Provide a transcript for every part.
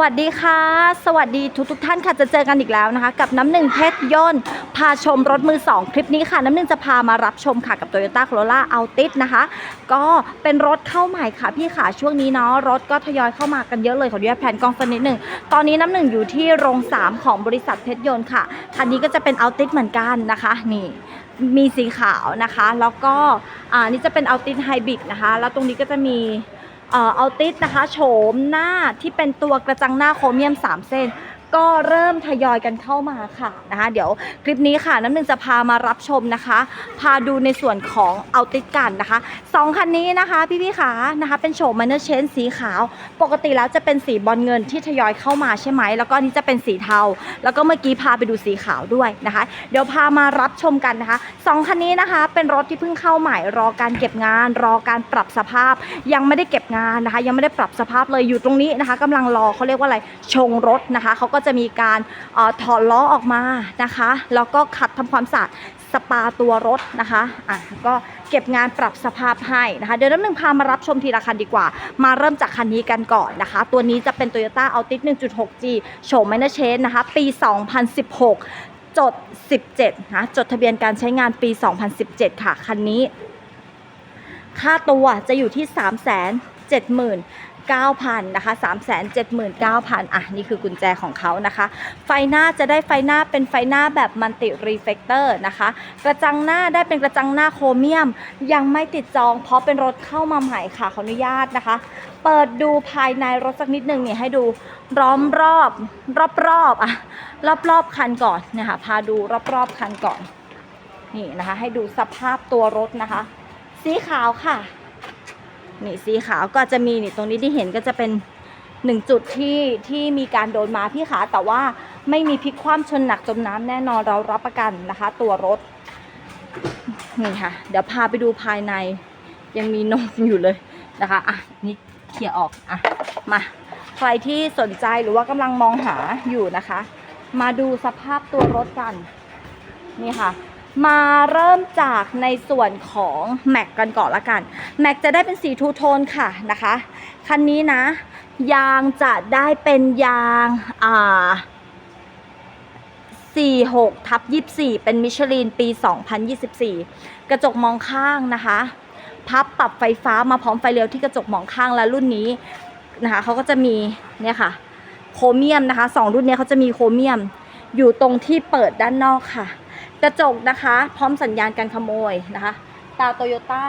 วัสดีค่ะ สวัสดีทุกทุกท่านค่ะจะเจอกันอีกแล้วนะคะ กับน้ำหนึ่งเพชรยน์พาชมรถมือ 2 คลิปนี้ค่ะ น้ำหนึ่งจะพามารับชมค่ะกับ Toyota Corolla Altis นะคะ ก็เป็นรถเข้าใหม่ค่ะพี่ขาช่วงนี้เนาะรถก็ทยอยเข้ามากันเยอะเลยขออนุญาตแผนกล้องสักนิดหนึ่งตอนนี้น้ำหนึ่งอยู่ที่โรง 3 ของบริษัทเพชรยนต์ค่ะคันนี้ก็จะเป็น Altis เหมือนกันนะคะนี่มีสีขาวนะคะ แล้วก็อ่านี่จะเป็น Altis Hybrid นะคะ แล้วตรงนี้ก็จะมี เอาติสนะคะโฉมหน้าที่เป็นตัวกระจังหน้าโครเมียม 3 เส้น ก็เริ่มทยอยกันเข้ามาค่ะนะคะเดี๋ยวคลิปนี้ค่ะน้ำหนึ่งจะพามารับชมนะคะ พาดูในส่วนของเอาติสกันนะคะสองคันนี้นะคะพี่ๆขานะคะเป็นโฉมมันเนอร์เชนสีขาว ปกติแล้วจะเป็นสีบอลเงินที่ทยอยเข้ามาใช่ไหมแล้วก็นนี้จะเป็นสีเทา แล้วก็เมื่อกี้พาไปดูสีขาวด้วยนะคะ เดี๋ยวพามารับชมกันนะคะสองคันนี้นะคะเป็นรถที่เพิ่งเข้าใหม่รอการเก็บงาน รอการปรับสภาพ ยังไม่ได้เก็บงานนะคะ ยังไม่ได้ปรับสภาพเลยอยู่ตรงนี้นะคะกำลังรอเขาเรียกว่าอะไรชงรถนะคะเขาก็จะมีการออถอดล้อออกมานะคะ แล้วก็ขัดทำความสะอาดสปาตัวรถนะคะอะก็เก็บงานปรับสภาพให้นะคะ เดี๋ยวน้ำหนึ่งพามารับชมทีละคันดีกว่า มาเริ่มจากคันนี้กันก่อนนะคะ ตัวนี้จะเป็น Toyota Altis 1.6G โฉม Minor Change นะคะ ปี 2016 จด 17 นะ จดทะเบียนการใช้งานปี 2017 ค่ะ คันนี้ ค่าตัวจะอยู่ที่ 3 7 9 0 0 0 นะคะ3 7 9 0 0 0อะนี่คือกุญแจของเขานะคะ ไฟหน้าจะได้ไฟหน้าเป็นไฟหน้าแบบมัลติรีเฟกเตอร์นะคะ กระจังหน้าได้เป็นกระจังหน้าโครเมียม ยังไม่ติดจอง เพราะเป็นรถเข้ามาใหม่ค่ะขออนุญาตนะคะ เปิดดูภายในรถสักนิดหนึ่งเนี่ยให้ดูล้อมรอบรอบรอบอะรอบรอบคันก่อนเนะคะพาดูรอบรอบคันก่อนนี่นะคะ ให้ดูสภาพตัวรถนะคะ สีขาวค่ะ นี่สีขาวก็จะมีนี่ตรงนี้ที่เห็นก็จะเป็นหนึ่งจุดที่ที่มีการโดนมาพี่ขาแต่ว่าไม่มีพลิกคว่ำชนหนักจมน้ำแน่นอนเรารับประกันนะคะ ตัวรถนี่ค่ะ เดี๋ยวพาไปดูภายใน ยังมีนมอยู่เลยนะคะอะนี่เคลียร์ออกอะมาใครที่สนใจหรือว่ากำลังมองหาอยู่นะคะ มาดูสภาพตัวรถกัน นี่ค่ะ มาเริ่มจากในส่วนของแม็กกันก่อนละกันแม็กจะได้เป็นสีทูโทนค่ะนะคะ คันนี้นะ ยางจะได้เป็นยางอ่า46ทับ24 เป็นมิชลินปี 2024 กระจกมองข้างนะคะ พับปรับไฟฟ้ามาพร้อมไฟเลี้ยวที่กระจกมองข้างและรุ่นนี้นะคะเขาก็จะมีเนี่ยค่ะโครเมียมนะคะสองรุ่นนี้เขาจะมีโครเมียม อยู่ตรงที่เปิดด้านนอกค่ะ กระจกนะคะ พร้อมสัญญาณการขโมยนะคะ ตาโตโยต้า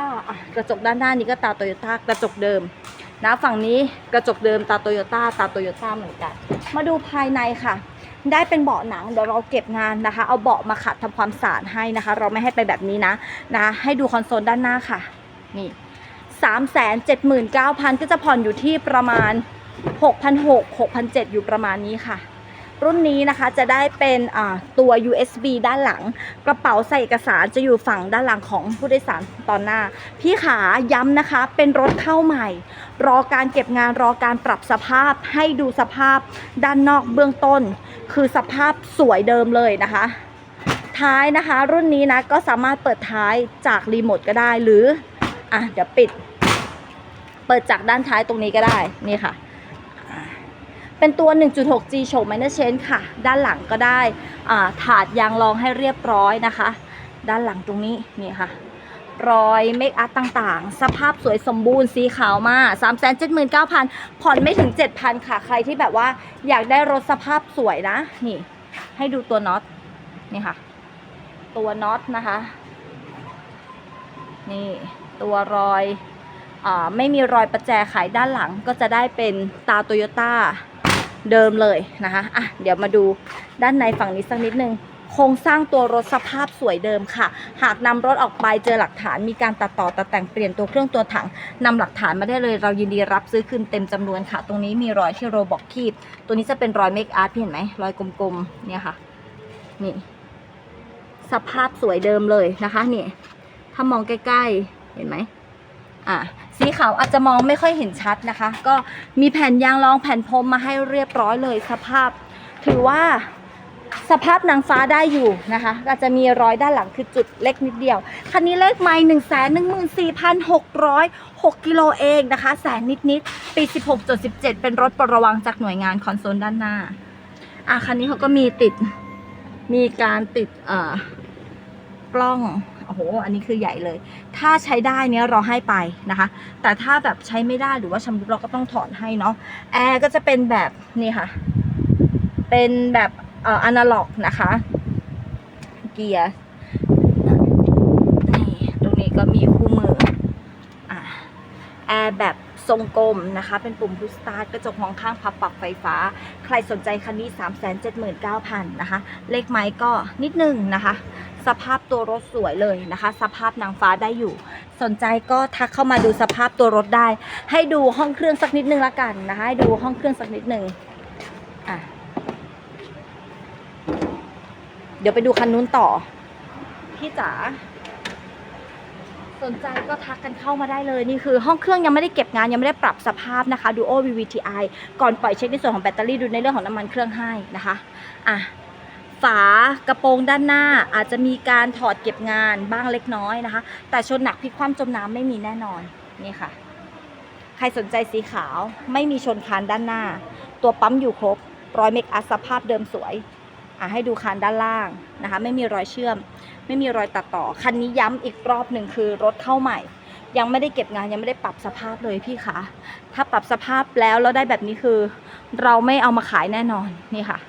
กระจกด้านหน้านี้ก็ตาโตโยต้ากระจกเดิมนะฝั่งนี้กระจกเดิมตาโตโยต้าตาโตโยต้าเหมือนกัน มาดูภายในค่ะ ได้เป็นเบาะหนังเดี๋ยวเราเก็บงานนะคะ เอาเบาะมาขัดทำความสะอาดให้นะคะ เราไม่ให้ไปแบบนี้นะนะ ให้ดูคอนโซลด้านหน้าค่ะ นี่สามแสนเจ็ดหมื่นเก้าพันก็จะผ่อนอยู่ที่ประมาณหกพันหกหกพันเจ็ดอยู่ประมาณนี้ค่ะ รุ่นนี้นะคะจะได้เป็นตัว USB ด้านหลัง กระเป๋าใส่เอกสารจะอยู่ฝั่งด้านหลังของผู้โดยสารตอนหน้า พี่ขาย้ำนะคะ เป็นรถเข้าใหม่ รอการเก็บงานรอการปรับสภาพให้ดูสภาพด้านนอกเบื้องต้น คือสภาพสวยเดิมเลยนะคะ ท้ายนะคะ รุ่นนี้นะก็สามารถเปิดท้ายจากรีโมทก็ได้หรืออะเดี๋ยวปิด เปิดจากด้านท้ายตรงนี้ก็ได้นี่ค่ะ เป็นตัว 1.6G โฉม Minor Change ค่ะ ด้านหลังก็ได้ถาดยางรองให้เรียบร้อยนะคะ ด้านหลังตรงนี้นี่ค่ะ รอยเมคอัพต่างๆ สภาพสวยสมบูรณ์สีขาวมาก379,000 ผ่อนไม่ถึง 7,000 ค่ะ ใครที่แบบว่าอยากได้รถสภาพสวยนะ นี่ ให้ดูตัวน็อตนี่ค่ะ ตัวน็อตนะคะ นี่ตัวรอยอไม่มีรอยประแจไขด้านหลังก็จะได้เป็นตาโตโยต้า เดิมเลยนะคะอะเดี๋ยวมาดูด้านในฝั่งนี้สักนิดนึงโครงสร้างตัวรถสภาพสวยเดิมค่ะ หากนำรถออกไปเจอหลักฐานมีการตัดต่อตัดแต่งเปลี่ยนตัวเครื่องตัวถังนำหลักฐานมาได้เลยเรายินดีรับซื้อคืนเต็มจำนวนค่ะ ตรงนี้มีรอยที่โรบอกคีบตัวนี้จะเป็นรอยเมคอาร์ตเห็นไหมรอยกลมๆเนี่ยค่ะนี่สภาพสวยเดิมเลยนะคะนี่ถ้ามองใกล้ๆ เห็นไหม อะสีขาวอาจจะมองไม่ค่อยเห็นชัดนะคะ ก็มีแผ่นยางรองแผ่นพรมมาให้เรียบร้อยเลยสภาพ ถือว่าสภาพนางฟ้าได้อยู่นะคะก็จจะมีรอยด้านหลังคือจุดเล็กนิดเดียว คันนี้เลขไม้หนึ่งแสนหนึ่งหมื่นสี่พันหกร้อยหกกิโลเองนะคะ แสนนิดนิดๆปีสิบหกจุดสิบเจ็ดเป็นรถประวังจากหน่วยงานคอนโซลด้านหน้า อะคันนี้เขาก็มีติด มีการติดเอ่อกล้อง โอ้โห อันนี้คือใหญ่เลย ถ้าใช้ได้เนี้ยเราให้ไปนะคะ แต่ถ้าแบบใช้ไม่ได้หรือว่าชำรุดเราก็ต้องถอนให้เนาะ แอร์ก็จะเป็นแบบนี่ค่ะ เป็นแบบเอ่ออนาล็อกนะคะ เกียร์ตรงนี้ก็มีคู แอร์แบบทรงกลมนะคะ เป็นปุ่มพุชสตาร์ทกระจกมองข้างพับปรับไฟฟ้า ใครสนใจคันนี้ 379,000นะคะ เลขไม้ก็นิดนึงนะคะ สภาพตัวรถสวยเลยนะคะ สภาพนางฟ้าได้อยู่ สนใจก็ทักเข้ามาดูสภาพตัวรถได้ ให้ดูห้องเครื่องสักนิดนึงละกันนะคะให้ดูห้องเครื่องสักนิดนึงอะเดี๋ยวไปดูคันนู้นต่อพี่จ๋า สนใจก็ทักกันเข้ามาได้เลยนี่คือห้องเครื่องยังไม่ได้เก็บงานยังไม่ได้ปรับสภาพนะคะ Duo VVTi ก่อนปล่อยเช็คในส่วนของแบตเตอรี่ดูในเรื่องของน้ำมันเครื่องให้นะคะอะฝากระโปรงด้านหน้าอาจจะมีการถอดเก็บงานบ้างเล็กน้อยนะคะ แต่ชนหนักพลิกคว่ำจมน้ำไม่มีแน่นอนนี่ค่ะ ใครสนใจสีขาวไม่มีชนคานด้านหน้า ตัวปั๊มอยู่ครบรอยเมคอัพสภาพเดิมสวย อะให้ดูคานด้านล่างนะคะ ไม่มีรอยเชื่อม ไม่มีรอยตัดต่อ คันนี้ย้ำอีกรอบหนึ่งคือรถเข้าใหม่ ยังไม่ได้เก็บงานยังไม่ได้ปรับสภาพเลยพี่คะถ้าปรับสภาพแล้วแล้วได้แบบนี้คือ เราไม่เอามาขายแน่นอนนี่ค่ะ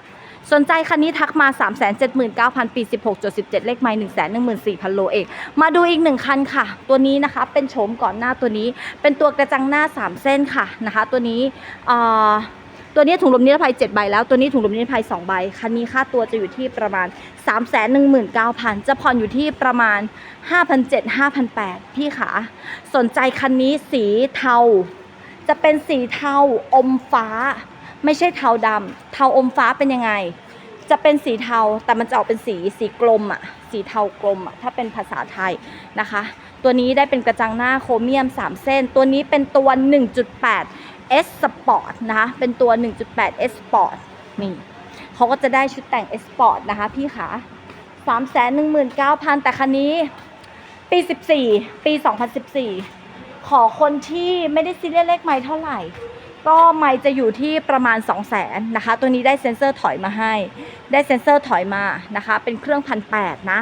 สนใจคันนี้ทักมา 3 7 9 0 0 0ปี 16.17 เลขไมล์1 1 4 0 0 0 โลเองมาดูอีกหนึ่งคันค่ะ ตัวนี้นะคะเป็นโฉมก่อนหน้าตัวนี้ เป็นตัวกระจังหน้า 3 เส้นค่ะนะคะ ตัวนี้เอ่อ ตัวนี้ถุงลมนิรภัย7ใบแล้ว ตัวนี้ถุงลมนิรภัย2ใบ คันนี้ค่าตัวจะอยู่ที่ประมาณ 3 1 9 0 0 0 จะผ่อนอยู่ที่ประมาณ 5,700 5,800 พี่ขาสนใจคันนี้สีเทา จะเป็นสีเทาอมฟ้า ไม่ใช่เทาดำเทาอมฟ้าเป็นยังไง จะเป็นสีเทาแต่มันจะออกเป็นสีสีกลมอะสีเทากลมอะถ้าเป็นภาษาไทยนะคะ ตัวนี้ได้เป็นกระจังหน้าโครเมียม 3 เส้น ตัวนี้เป็นตัว 1.8 S Sport นะคะเป็นตัว 1.8 S Sport นี่เขาก็จะได้ชุดแต่ง S Sport นะคะพี่ขา319,000 แต่คันนี้ ปี 14 ปี 2014 ขอคนที่ไม่ได้ซีเรียสเลขไม้เท่าไหร่ ก็ไมค์จะอยู่ที่ประมาณ 2 0 0แสนนะคะ ตัวนี้ได้เซ็นเซอร์ถอยมาให้ ได้เซ็นเซอร์ถอยมานะคะ เป็นเครื่องพันแปดนะ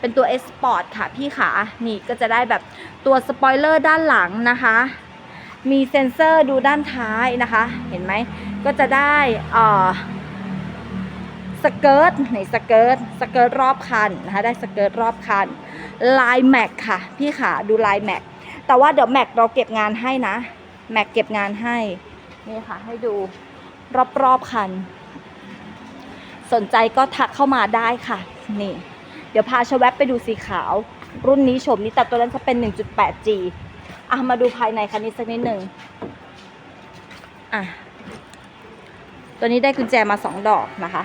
เป็นตัว S Sport ค่ะพี่ขา นี่ก็จะได้แบบตัวสปอยเลอร์ด้านหลังนะคะ มีเซ็นเซอร์ดูด้านท้ายนะคะ เห็นไหม ก็จะได้สเกิร์ตในสเกิร์ตสเกิร์ตรอบคันนะคะ ได้สเกิร์ตรอบคัน ลายแม็กค่ะ พี่ขาดูลายแม็ก แต่ว่าเดี๋ยวแม็กเราเก็บงานให้นะ แม็กเก็บงานให้ นี่ค่ะ ให้ดูรอบๆคัน สนใจก็ทักเข้ามาได้ค่ะ นี่ เดี๋ยวพาชแวบไปดูสีขาว รุ่นนี้ชมนี้แต่ตัวนั้นจะเป็น 1.8G อะมาดูภายในคันนี้สักนิดหนึ่งอะตัวนี้ได้กุญแจมาสองดอกนะคะ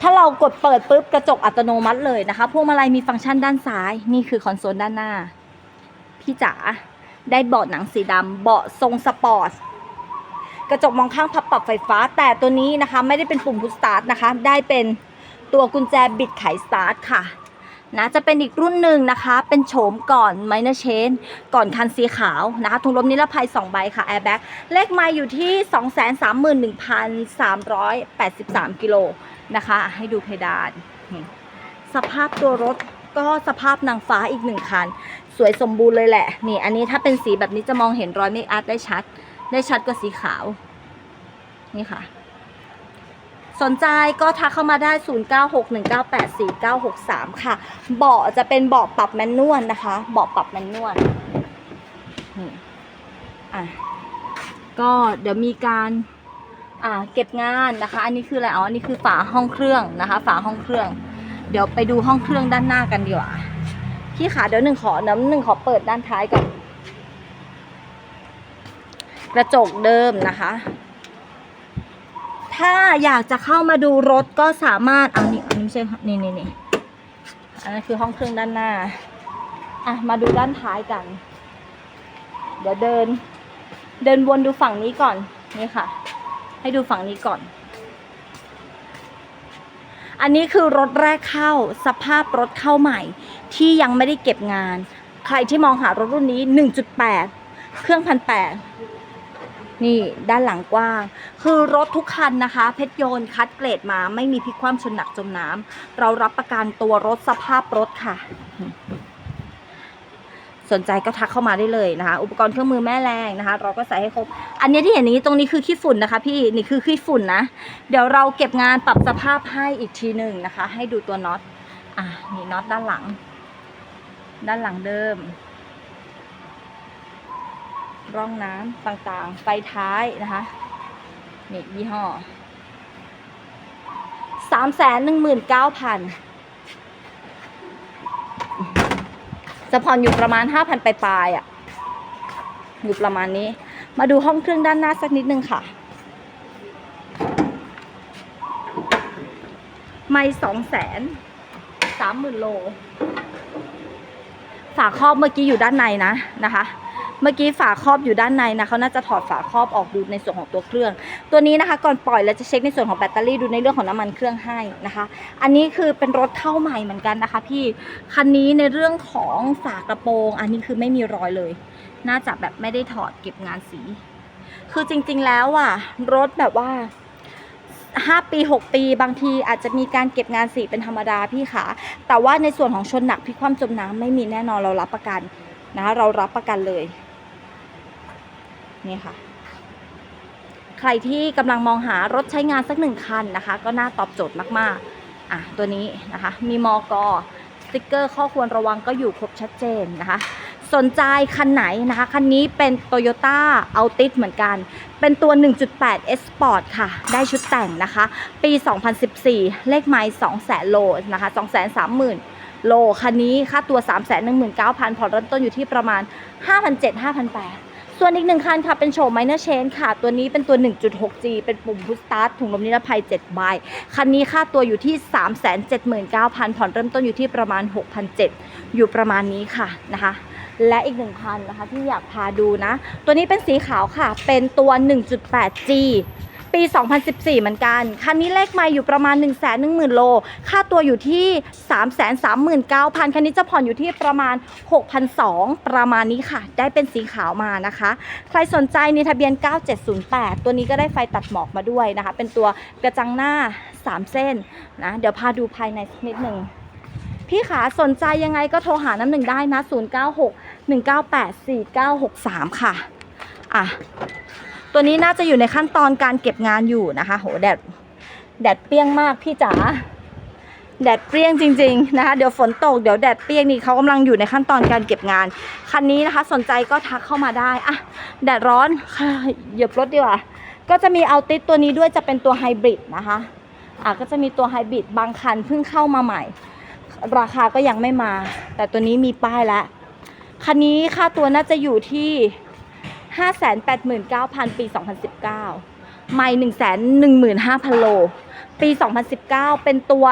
ถ้าเรากดเปิดปุ๊บกระจกอัตโนมัติเลยนะคะ พวงมาลัยมีฟังก์ชันด้านซ้าย นี่คือคอนโซลด้านหน้า พี่จ๋าได้เบาะหนังสีดำเบาะทรงสปอร์ตกระจกมองข้างพับปรับไฟฟ้า แต่ตัวนี้นะคะ ไม่ได้เป็นปุ่มพุชสตาร์ทนะคะ ได้เป็นตัวกุญแจบิดไขสตาร์ทค่ะ นะจะเป็นอีกรุ่นหนึ่งนะคะ เป็นโฉมก่อนไมเนอร์เชนก่อนคันสีขาวนะคะถุงลมนิรภัย 2 ใบค่ะแอร์แบ็กเลขไมล์อยู่ที่ 231,383 กิโลนะคะ ให้ดูเพดาน สภาพตัวรถก็สภาพนางฟ้าอีกหนึ่งคัน สวยสมบูรณ์เลยแหละ นี่อันนี้ถ้าเป็นสีแบบนี้จะมองเห็นรอยเมคอัพได้ชัด ได้ชัดกว่าสีขาว นี่ค่ะ สนใจก็ทักเข้ามาได้ 0961984963 ค่ะ เบาะจะเป็นเบาะปรับแมนนวลนะคะ เบาะปรับแมนนวลอะก็เดี๋ยวมีการอ่าเก็บงานนะคะ อันนี้คืออะไรอ๋ออันนี้คือฝาห้องเครื่องนะคะ ฝาห้องเครื่อง เดี๋ยวไปดูห้องเครื่องด้านหน้ากันดีกว่าพี่ขาเดี๋ยวหนึ่งขอน้ำหนึ่งขอเปิดด้านท้ายก่อน กระจกเดิมนะคะ ถ้าอยากจะเข้ามาดูรถก็สามารถอันนี้อันนี้ไม่ใช่นี่นี่นี่อันนั้คือห้องเครื่องด้านหน้า อะ มาดูด้านท้ายกัน เดี๋ยวเดิน เดินวนดูฝั่งนี้ก่อน นี่ค่ะ ให้ดูฝั่งนี้ก่อน อันนี้คือรถแรกเข้า สภาพรถเข้าใหม่ ที่ยังไม่ได้เก็บงาน ใครที่มองหารถรุ่นนี้ 1.8 เครื่องพันแปด นี่ด้านหลังกว้าง คือรถทุกคันนะคะ เพชรโยนคัดเกรดมาไม่มีพลิกคว่ำชนหนักจมน้ำเรารับประกันตัวรถสภาพรถค่ะ สนใจก็ทักเข้ามาได้เลยนะคะ อุปกรณ์เครื่องมือแม่แรงนะคะ เราก็ใส่ให้ครบ อันนี้ที่เห็นนี้ตรงนี้คือขี้ฝุ่นนะคะ พี่นี่คือขี้ฝุ่นนะ เดี๋ยวเราเก็บงานปรับสภาพให้อีกทีหนึ่งนะคะ ให้ดูตัวน็อตอะนี่น็อตด้านหลัง ด้านหลังเดิม ร่องน้ำต่างๆ ไฟท้ายนะคะนี่ยี่ห้อสามแสนหนึ่งหมื่นเก้าพันจะผ่อนอยู่ประมาณห้าพันปลายๆอะ อยู่ประมาณนี้ มาดูห้องเครื่องด้านหน้าสักนิดนึงค่ะ ไม่สองแสนสามหมื่นโล ฝาครอบเมื่อกี้อยู่ด้านในนะนะคะ เมื่อกี้ฝาครอบอยู่ด้านในนะเขาน่าจะถอดฝาครอบออกดูในส่วนของตัวเครื่อง ตัวนี้นะคะก่อนปล่อยเราจะเช็คในส่วนของแบตเตอรี่ดูในเรื่องของน้ำมันเครื่องให้นะคะ อันนี้คือเป็นรถเข้าใหม่เหมือนกันนะคะพี่คันนี้ในเรื่องของฝากระโปรง อันนี้คือไม่มีรอยเลย น่าจะแบบไม่ได้ถอดเก็บงานสี คือจริงๆแล้วอะรถแบบว่า5ปี6ปีบางทีอาจจะมีการเก็บงานสีเป็นธรรมดาพี่ขาแต่ว่าในส่วนของชนหนักพิคว่ำจมน้ำไม่มีแน่นอนเรารับประกันนะเรารับประกันเลย นี่ค่ะ ใครที่กำลังมองหารถใช้งานสักหนึ่งคันนะคะ ก็น่าตอบโจทย์มากๆ อะตัวนี้นะคะ มีมอกอสติกเกอร์ข้อควรระวังก็อยู่ครบชัดเจนนะคะ สนใจคันไหนนะคะ คันนี้เป็น Toyota Altis เหมือนกัน เป็นตัว 1.8 S Sport ค่ะ ได้ชุดแต่งนะคะ ปี 2014 เลขไมล์200,000 โลนะคะ 230,000 โล คันนี้ค่าตัว 319,000ผ่อนเริ่มต้นอยู่ที่ประมาณ 5,700-5,800 ส่วนอีกหนึ่งคันค่ะ เป็นโฉมไมเนอร์เชนค่ะ ตัวนี้เป็นตัว 1.6G เป็นปุ่มพุชสตาร์ทถุงลมนิรภัย7ใบคันนี้ค่าตัวอยู่ที่ 379,000 ผ่อนเริ่มต้นอยู่ที่ประมาณ 6,700 อยู่ประมาณนี้ค่ะนะคะและอีกหนึ่งคันนะคะที่อยากพาดูนะ ตัวนี้เป็นสีขาวค่ะ เป็นตัว 1.8G ปี 2014 เหมือนกัน คันนี้เลขไมล์อยู่ประมาณ 1 1 0 0 0 0 โล ค่าตัวอยู่ที่ 339,000 คันนี้จะผ่อนอยู่ที่ประมาณ 6,200 ประมาณนี้ค่ะ ได้เป็นสีขาวมานะคะ ใครสนใจในทะเบียน 9708 ตัวนี้ก็ได้ไฟตัดหมอกมาด้วยนะคะ เป็นตัวกระจังหน้า 3 เส้นนะ เดี๋ยวพาดูภายในนิดหนึ่งพี่ขาสนใจยังไงก็โทรหาน้ำหนึ่งได้นะ 096 198 4963 ค่ะ อะ ตัวนี้น่าจะอยู่ในขั้นตอนการเก็บงานอยู่นะคะ โหแดดแดดเปรี้ยงมากพี่จ๋าแดดเปรี้ยงจริงๆนะคะเดี๋ยวฝนตกเดี๋ยวแดดเปรี้ยงนี่เขากำลังอยู่ในขั้นตอนการเก็บงาน คันนี้นะคะสนใจก็ทักเข้ามาได้อะแดดร้อนเหยียบรถดีกว่า ก็จะมีเอาติสตัวนี้ด้วยจะเป็นตัวไฮบริดนะคะอะก็จะมีตัวไฮบริดบางคันเพิ่งเข้ามาใหม่ ราคาก็ยังไม่มา แต่ตัวนี้มีป้ายแล้วคันนี้ค่าตัวน่าจะอยู่ที่ 589,000 ปี 2019 ไม่115,000 โล ปี 2019 เป็นตัว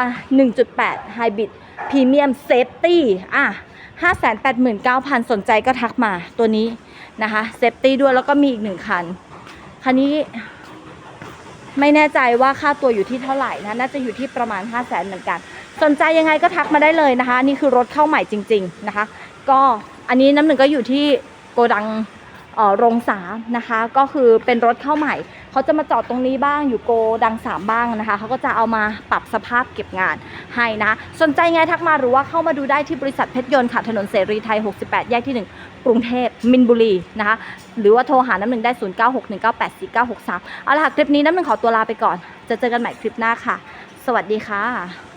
1.8 Hybrid Premium Safety อะ589,000 สนใจก็ทักมาตัวนี้นะคะ Safety ด้วยแล้วก็มีอีกหนึ่งคัน คันนี้ไม่แน่ใจว่าค่าตัวอยู่ที่เท่าไหร่นะน่าจะอยู่ที่ประมาณ 5 0 0แสนเหมือนกัน สนใจยังไงก็ทักมาได้เลยนะคะ นี่คือรถเข้าใหม่จริง ๆนะคะ ก็อันนี้น้ำหนึ่งก็อยู่ที่โกดัง โรงสามนะคะ ก็คือเป็นรถเข้าใหม่ เขาจะมาจอดตรงนี้บ้างอยู่โกดังสามบ้างนะคะเขาก็จะเอามาปรับสภาพเก็บงานให้นะ สนใจไงทักมาหรือว่าเข้ามาดูได้ที่บริษัทเพชรยนต์ค่ะ ถนนเสรีไทย 68 แยกที่ 1 กรุงเทพมินบุรีนะคะ หรือว่าโทรหาน้ำหนึ่งได้ 0961984963 เอาละค่ะคลิปนี้น้ำหนึ่งขอตัวลาไปก่อน จะเจอกันใหม่คลิปหน้าค่ะ สวัสดีค่ะ